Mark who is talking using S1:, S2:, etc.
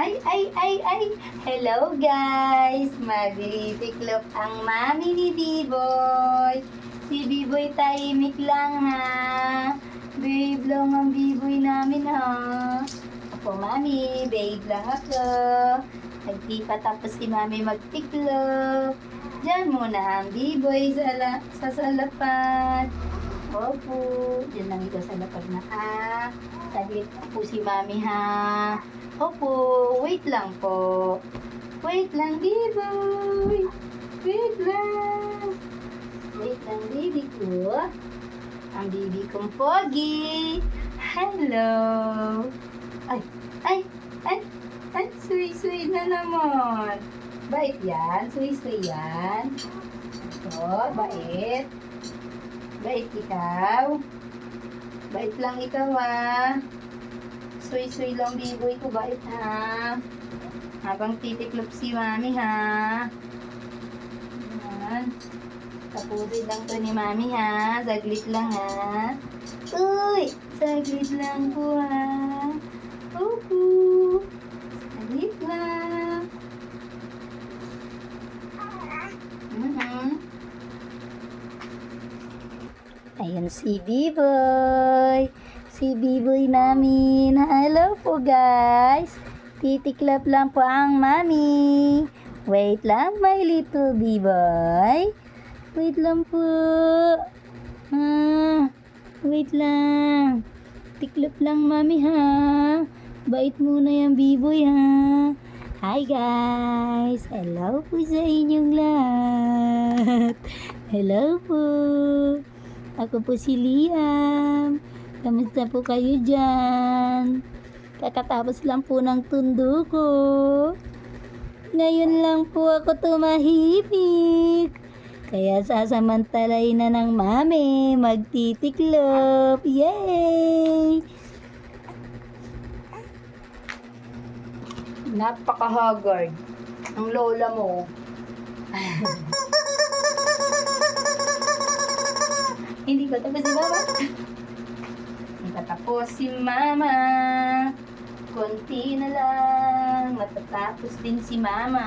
S1: Ay, ay, ay, ay. Hello, guys. Magtitiklop ang mami ni Biboy. Si Biboy tahimik lang, ha. Babe lang ang Biboy namin, ha. Ako, mami. Babe lang ako. Hindi pa tapos si mami magtiklop. Diyan muna ang Biboy sa, la- sa salapan. Opo. Diyan lang ito sa lapag na, ha. Saglit po si mami, ha. Opo, wait lang po. Wait lang, Biboy. Wait lang. Wait lang, baby ko. Ang baby kong pogi. Hello. Ay, ay, ay, ay, suy-suy na naman. Bait yan, suy-suy yan. Ito, bait. Bait ikaw. Bait lang ikaw, ah. Suy-suy lang biboy ko, bait ha. Habang titiklop si mami ha. Ayan. Tapusin lang to ni mami ha. Saglit lang ha. Uy! Saglit lang po ha. Opo. Saglit lang. Mhm. Ayan si Biboy. Si Biboy namin. Hello po guys. Titiklap lang po ang mami. Wait lang my little Biboy. Wait lang po. Ah, wait lang. Tiklop lang mami ha. Bait muna yung Biboy ha. Hi guys! Hello po sa inyong lahat. Hello po. Ako po si Liam. Kamusta po kayo dyan? Kakatapos lang po ng tundo ko. Ngayon lang po ako tumahimik. Kaya sasamantalain na ng mami magtitiklop. Yay! Napaka-haggard. Ang lola mo. Hindi ko tapos si Mama. Hindi ko tapos si Mama. Konti na lang. Matatapos din si Mama.